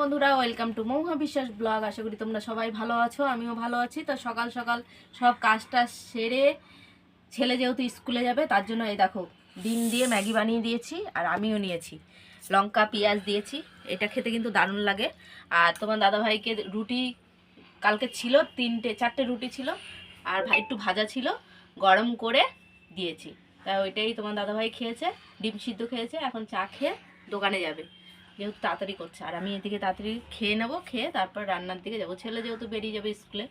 বন্ধুরা welcome to Mahua বিশ্বাস blog আশা করি তোমরা সবাই ভালো আছো, আমিও ভালো আছি। তো সকাল সকাল সব কাজটা সেরে ছেলে যেহেতু স্কুলে যাবে, তার জন্য এই দেখো, ডিম দিয়ে ম্যাগি বানিয়ে দিয়েছি আর আমিও নিয়েছি। লঙ্কা, পেঁয়াজ দিয়েছি, এটা খেতে কিন্তু দারুণ লাগে। আর তোমার দাদাভাইকে রুটি, কালকে ছিল তিনটে, চারটে রুটি ছিল, আর ভাই একটু ভাজা ছিল, গরম করে দিয়েছি। তা ওইটাই তোমার দাদাভাই খেয়েছে, ডিম সিদ্ধ খেয়েছে, এখন চা খেয়ে দোকানে যাবে। যেহেতু তাড়াতাড়ি করছে। আর আমি এদিকে তাড়াতাড়ি খেয়ে নেব, খেয়ে তারপর রান্নার দিকে যাব। ছেলে যেহেতু বেরিয়ে যাবে স্কুলে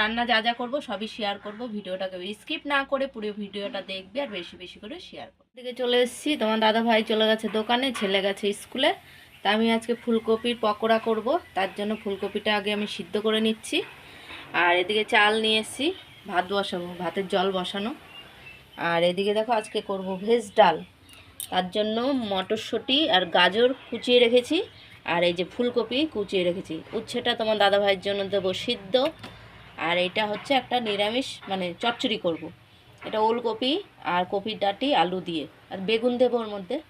রান্না যা যা করব সবই শেয়ার করব, ভিডিওটাকে স্কিপ না করে পুরো ভিডিওটা দেখবে আর বেশি বেশি করে শেয়ার করবে। দিকে চলে এসেছি, তোমার দাদা ভাই চলে গেছে দোকানে, ছেলে গেছে স্কুলে। তা আমি আজকে ফুলকপির পকোড়া করব, তার জন্য ফুলকপিটা আগে আমি সিদ্ধ করে নিচ্ছি। আর এদিকে চাল নিয়ে এসেছি, ভাত বসাবো, ভাতের জল বসানো। আর এদিকে দেখো আজকে করব ভেজ ডাল। তার জন্য মটরশুঁটি আর গাজর কুচিয়ে রেখেছি। আর এই যে ফুলকপি কুচিয়ে রেখেছি। উচ্ছেটা তোমার দাদা ভাইয়ের জন্য দেবো সিদ্ধ। আর এটা হচ্ছে একটা নিরামিষ মানে চচ্চড়ি করব। এটা ওলকপি আর কপির ডাঁটি, আলু দিয়ে। আর বেগুন দেবো ওর মধ্যে।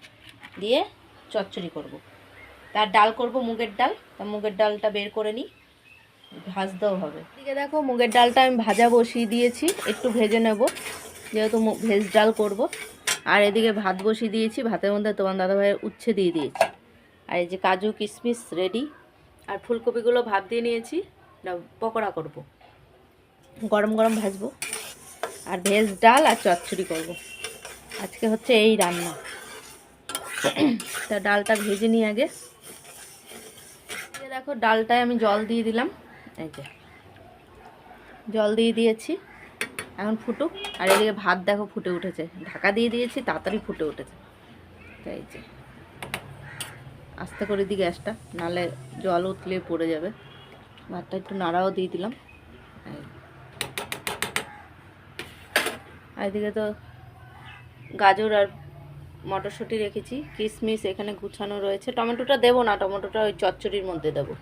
দিয়ে চচ্চড়ি করব। তার ডাল করব মুগের ডাল। তা মুগের ডালটা বের করে নিই। ভাজতেও হবে। এদিকে দেখো মুগের ডালটা আমি ভাজা বসিয়ে দিয়েছি। একটু ভেজে নেব। যেহেতু ভেজ ডাল করব। আর এদিকে ভাত বসিয়ে দিয়েছি, ভাতের মধ্যে তোমার দাদাভাইয়ের উচ্ছে দিয়ে দিয়েছি। আর এই যে কাজু কিশমিশ রেডি আর ফুলকপিগুলো ভাত দিয়ে নিয়েছি পকোড়া করব। গরম গরম ভাজবো। আর ভেজ ডাল আর চচ্চড়ি করব। আজকে হচ্ছে এই রান্না। তা ডালটা ভেজে নিই আগে। দেখো, ডালটায় আমি জল দিয়ে দিলাম। এই যে, জল দিয়ে দিয়েছি। এখন ফুটুক, আর এদিকে ভাত দেখো ফুটে উঠেছে। ঢাকা দিয়ে দিয়েছি, তাড়াতাড়ি ফুটে উঠেছে। তাই যে। আস্তে করে দিই গ্যাসটা, নালে জল উঠলে পড়ে যাবে। ভাতটা একটু নাড়াও দিয়ে দিলাম। আর এদিকে তো গাজর আর মটরশুঁটি রেখেছি। কিশমিশ এখানে গুছানো রয়েছে। টমেটোটা দেবো না, টমেটোটা ওই চচ্চড়ির মধ্যে দেবো।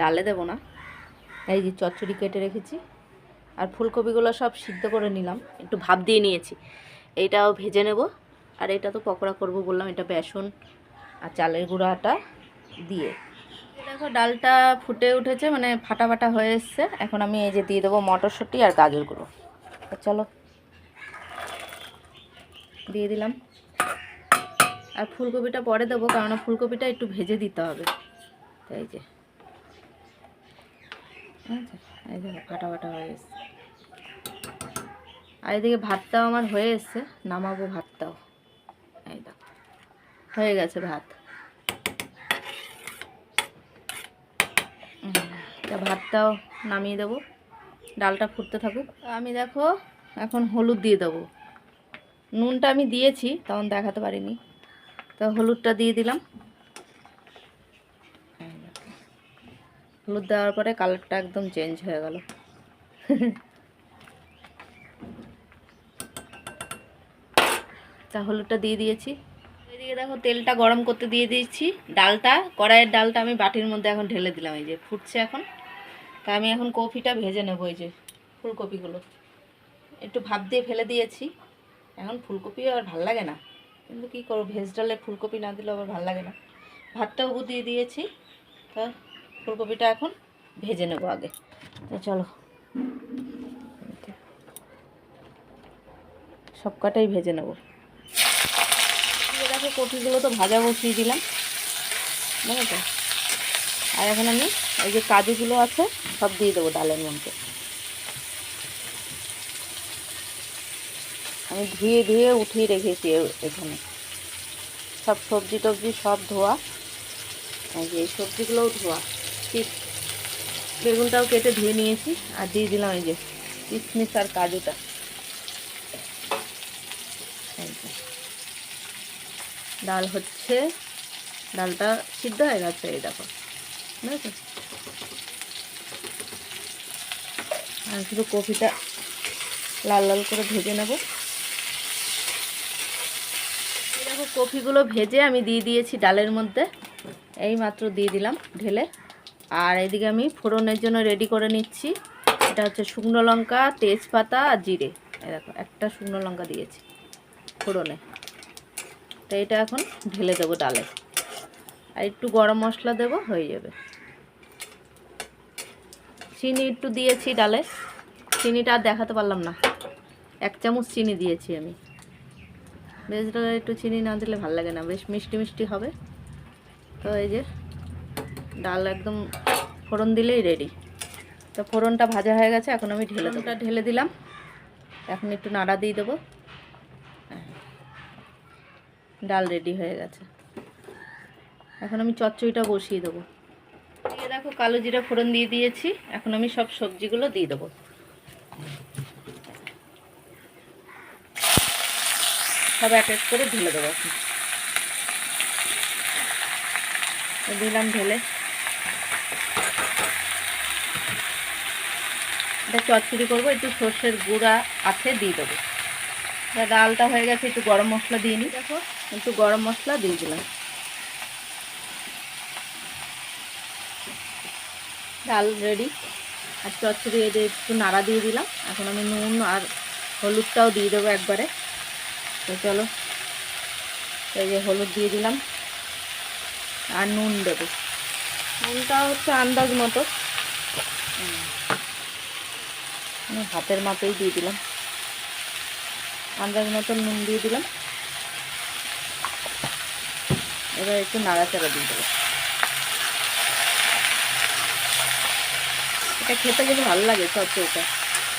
ডালে দেবো না। এই যে চচ্চড়ি কেটে রেখেছি। আর ফুলকপিগুলো সব সিদ্ধ করে নিলাম। একটু ভাপ দিয়ে নিয়েছি। এইটাও ভেজে নেব। আর এটা তো পকোড়া করব বললাম, এটা বেসন আর চালের গুঁড়াটা দিয়ে। দেখো, ডালটা ফুটে উঠেছে মানে ফাটা ফাটা হয়ে এসছে। এখন আমি এই যে দিয়ে দেবো মটরশুঁটি আর গাজরগুলো চলো, দিয়ে দিলাম। আর ফুলকপিটা পরে দেবো কারণ ফুলকপিটা একটু ভেজে দিতে হবে। তাই যে আচ্ছা এই ফাটা ফাটা হয়ে এসছে আর এদিকে ভাতটাও আমার হয়ে এসছে, নামাবো ভাতটাও। এই হয়ে গেছে ভাত। তা ভাতটাও নামিয়ে দেবো, ডালটা ফুটতে থাকুক। আমি দেখো, এখন হলুদ দিয়ে দেবো। নুনটা আমি দিয়েছি তখন দেখাতে পারিনি। তো হলুদটা দিয়ে দিলাম এই দেখো। হলুদ দেওয়ার পরে কালারটা একদম চেঞ্জ হয়ে গেল। তা হলুদটা দিয়ে দিয়েছি। এদিকে দেখো তেলটা গরম করতে দিয়ে দিয়েছি। ডালটা, কড়াইয়ের ডালটা আমি বাটির মধ্যে এখন ঢেলে দিলাম, এই যে ফুটছে এখন। তা আমি এখন কফিটা ভেজে নেব, এই যে ফুলকপিগুলো। একটু ভাপ দিয়ে ফেলে দিয়েছি। এখন ফুলকপি আর ভালো লাগে না। কিন্তু কী করব, ভেজ ডালে ফুলকপি না দিলে আবার ভালো লাগে না। ভাতটাও দিয়ে দিয়েছি। তা ফুলকপিটা এখন ভেজে নেব আগে। চলো। সব কটাই ভেজে নেব। দেখো কপিগুলো তো ভাজা বসিয়ে দিলাম। বুঝলো তো? আর এখন আমি এই যে কাজুগুলো আছে, সব দিয়ে দেবো ডালের মধ্যে। আমি ধুয়ে ধুয়ে উঠিয়ে রেখেছি এখানে। সব সবজি টবজি সব ধোয়া। এই সবজিগুলোও ধোয়া। ঠিক বেগুনটাও কেটে ধুয়ে নিয়েছি, আর দিয়ে দিলাম এই যে কিশমিশ আর কাজুটা। ডাল হচ্ছে, ডালটা সিদ্ধ হয়ে গেছে, এই দেখো। বুঝেছ? আর শুধু কপিটা লাল লাল করে ভেজে নেব। দেখো কপিগুলো ভেজে আমি দিয়ে দিয়েছি ডালের মধ্যে। এই মাত্র দিয়ে দিলাম ঢেলে। আর এদিকে আমি ফোড়নের জন্য রেডি করে নিচ্ছি। এটা হচ্ছে শুকনো লঙ্কা, তেজপাতা আর জিরে। দেখো, একটা শুকনো লঙ্কা দিয়েছি ফোড়নে। তো এটা এখন ঢেলে দেবো ডালে। আর একটু গরম মশলা দেবো, হয়ে যাবে। চিনি একটু দিয়েছি ডালে। চিনিটা আর দেখাতে পারলাম না। এক চামচ চিনি দিয়েছি আমি। ডালে একটু চিনি না দিলে ভালো লাগে না। বেশ মিষ্টি মিষ্টি হবে। তো এই যে ডাল একদম ফোড়ন দিলেই রেডি তো ফোড়নটা ভাজা হয়ে গেছে, এখন আমি ঢেলে দেবো। ঢেলে দিলাম। এখন একটু নাড়া দিয়ে দেবো। হ্যাঁ। ডাল রেডি হয়ে গেছে। এখন আমি চচ্চড়িটা বসিয়ে দেবো। দিয়ে দেখো, কালো জিরা ফোড়ন দিয়ে দিয়েছি। এখন আমি সব সবজিগুলো দিয়ে দেবো। সব এক এক করে ঢেলে দেবো। দিলাম ঢেলে। এটা চচ্চড়ি করব একটু সর্ষের গুঁড়া আছে দিয়ে দেবো। তা ডালটা হয়ে গেছে একটু গরম মশলা দিয়ে নিই দেখো। একটু গরম মশলা দিয়ে দিলাম। ডাল রেডি। আর চচ্চড়ি এদের একটু নাড়া দিয়ে দিলাম। এখন আমি নুন আর হলুদটাও দিয়ে দেবো একবারে। তো চলো এই যে হলুদ দিয়ে দিলাম। আর নুন দেবো। নুনটা হচ্ছে আন্দাজ মতো। হুম। আমি হাতের মাপেই দিয়ে দিলাম। আন্দাজ মতো নুন দিয়ে দিলাম। এবার একটু নাড়াচাড়া দিয়ে দেবো এটা খেতে কিন্তু ভালো লাগে চচ্চড়িটা।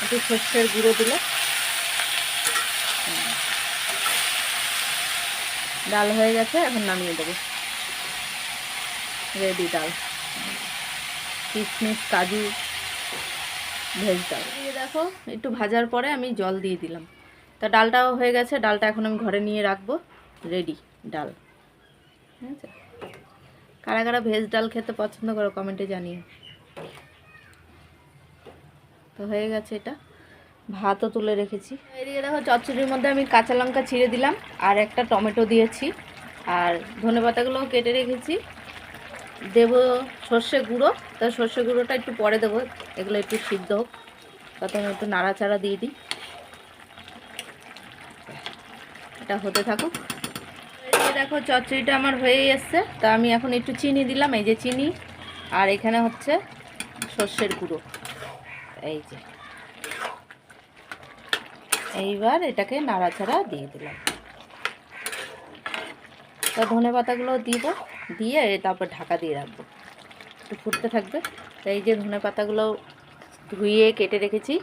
একটু সর্ষের গুঁড়ো দিলে ডাল হয়ে গেছে, এখন নামিয়ে দেবো। রেডি ডাল। কিশমিশ, কাজু ভেজ ডাল দিয়ে দেখো, একটু ভাজার পরে আমি জল দিয়ে দিলাম। তা ডালটাও হয়ে গেছে, ডালটা এখন আমি ঘরে নিয়ে রাখব। রেডি ডাল। ঠিক আছে? কারা কারা ভেজ ডাল খেতে পছন্দ করো কমেন্টে জানিয়ে তো হয়ে গেছে এটা। ভাতও তুলে রেখেছি। এদিকে দেখো, চচ্চড়ির মধ্যে আমি কাঁচা লঙ্কা ছিঁড়ে দিলাম, আর একটা টমেটো দিয়েছি। আর ধনে পাতাগুলোও কেটে রেখেছি। দেবো সর্ষে গুঁড়ো। তো সর্ষে গুঁড়োটা একটু পরে দেবো। এগুলো একটু সিদ্ধ হোক। তখন একটু নাড়াচাড়া দিয়ে দিই। এটা হতে থাকুক। দেখো, চচ্চড়িটা আমার হয়েই এসছে। তা আমি এখন একটু চিনি দিলাম, এই যে চিনি। আর এখানে হচ্ছে সর্ষের গুঁড়ো। এই যে। এইবার এটাকে নাড়াচাড়া দিয়ে দিলাম। তা ধনে পাতাগুলো দিব। দিয়ে তারপর ঢাকা দিয়ে রাখব। একটু ফুটতে থাকবে। এই যে ধনে পাতাগুলো ধুয়ে কেটে রেখেছি।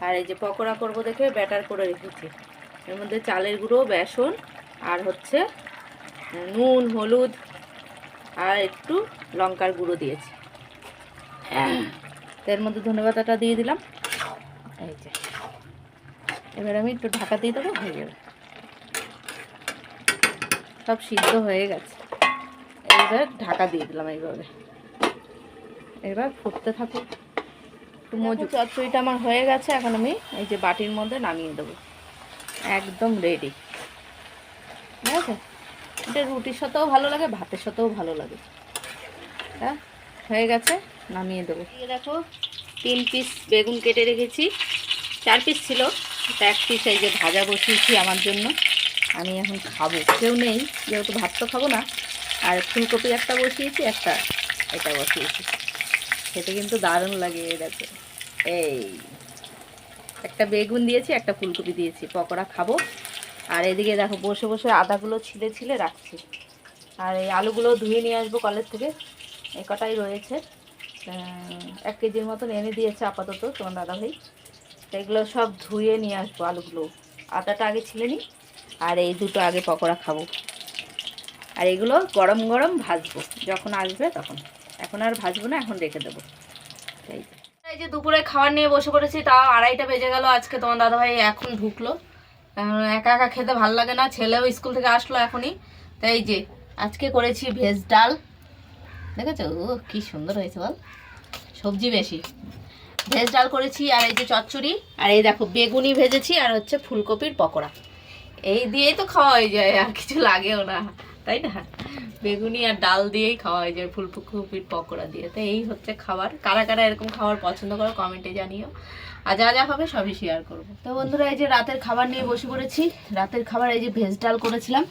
আর এই যে পকোড়া করব দেখে ব্যাটার করে রেখেছি। এর মধ্যে চালের গুঁড়ো, বেসন আর হচ্ছে নুন, হলুদ আর একটু লঙ্কার গুঁড়ো দিয়েছি। এর মধ্যে ধনে পাতাটা দিয়ে দিলাম। এই যে। এবার আমি একটু ঢাকা দিয়ে দেবো, হয়ে যাবে। সব সিদ্ধ হয়ে গেছে। এইবার ঢাকা দিয়ে দিলাম এইভাবে। এবার ফুটতে থাকুক। একটু মজু চচ্চড়িটা আমার হয়ে গেছে এখন আমি এই যে বাটির মধ্যে নামিয়ে দেবো। একদম রেডি ঠিক আছে? এটা রুটির সাথেও ভালো লাগে ভাতের সাথেও ভালো লাগে। হ্যাঁ হয়ে গেছে নামিয়ে দেবো। দেখো তিন পিস বেগুন কেটে রেখেছি। চার পিস ছিল এক পিস এই যে ভাজা বসিয়েছি আমার জন্য। আমি এখন খাব। কেউ নেই যেহেতু ভাত তো খাব না আর ফুলকপি একটা বসিয়েছি, একটা এটা বসিয়েছি। খেতে কিন্তু দারুণ লাগে দেখো। এই, একটা বেগুন দিয়েছি, একটা ফুলকপি দিয়েছি, পকোড়া খাব। আর এদিকে দেখো, বসে বসে আদাগুলো ছিলে ছিলে রাখছি। আর এই আলুগুলো ধুয়ে নিয়ে আসব কলেজ থেকে। এই কটাই রয়েছে। এক কেজির মতন এনে দিয়েছে আপাতত তোমার দাদাভাই এগুলো সব ধুয়ে নিয়ে আসব আলুগুলো। আদাটা আগে ছিলে নিই আর এই দুটো আগে পকোড়া খাব। আর এগুলো গরম গরম ভাজবো। যখন আসবে তখন। এখন আর ভাজবো না, এখন রেখে দেবো। এই যে। দুপুরে খাবার নিয়ে বসে পড়েছি, তাও আড়াইটা বেজে গেল, আজকে তোমার দাদাভাই এখন ঢুকলো একা একা খেতে ভালো লাগে না, ছেলেও স্কুল থেকে আসলো এখনই। তাই যে, আজকে করেছি ভেজ ডাল। দেখেছ? ও, কি সুন্দর হয়েছে বল। সবজি বেশি। ভেজ ডাল করেছি, আর এই যে চচ্চড়ি, আর এই দেখো বেগুনি ভেজেছি, আর হচ্ছে ফুলকপির পকোড়া। এই দিয়েই তো খাওয়া হয়ে যায়, আর কিছু লাগেও না। তাই না? বেগুনি আর ডাল দিয়েই খাওয়া হয়ে যায় ফুলকপির পকোড়া দিয়ে। তো এই হচ্ছে খাবার। কারা কারা এরকম খাবার পছন্দ করো, কমেন্টে জানিও। আর যা যা হবে সবই শেয়ার করব। তো বন্ধুরা, এই যে রাতের খাবার নিয়ে বসে পড়েছি। রাতের খাবার এই যে ভেজ ডাল করেছিলাম।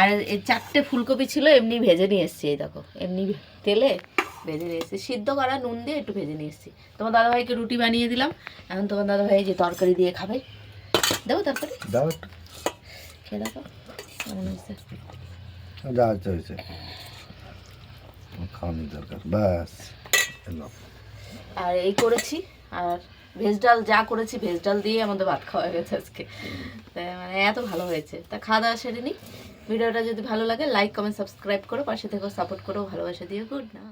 আর এই চারটে ফুলকপি ছিল, এমনি ভেজে নিয়ে এসেছি, এই দেখো। এমনি তেলে ভেজে নিয়ে এসেছি। সিদ্ধ করা নুন দিয়ে একটু ভেজে নিয়ে এসেছি। তোমার দাদাভাইকে রুটি বানিয়ে দিলাম। এখন তোমার দাদাভাই যে তরকারি দিয়ে খাবে। দেবো তরকারি দাও একটু। খেয়ে দেখো কেমন হয়েছে? যা হয়েছে। খাওয়ানোর দরকার। ব্যাস আর এই করেছি আর ভেজ ডাল যা করেছি ভেজ ডাল দিয়ে আমাদের ভাত খাওয়া হয়ে গেছে আজকে। মানে এত ভালো হয়েছে। তা খাওয়া দাওয়া সেরে নিই ভিডিওটা যদি ভালো লাগে লাইক কমেন্ট সাবস্ক্রাইব করো পাশে থেকেও সাপোর্ট করো ভালোবাসা দিও। গুড না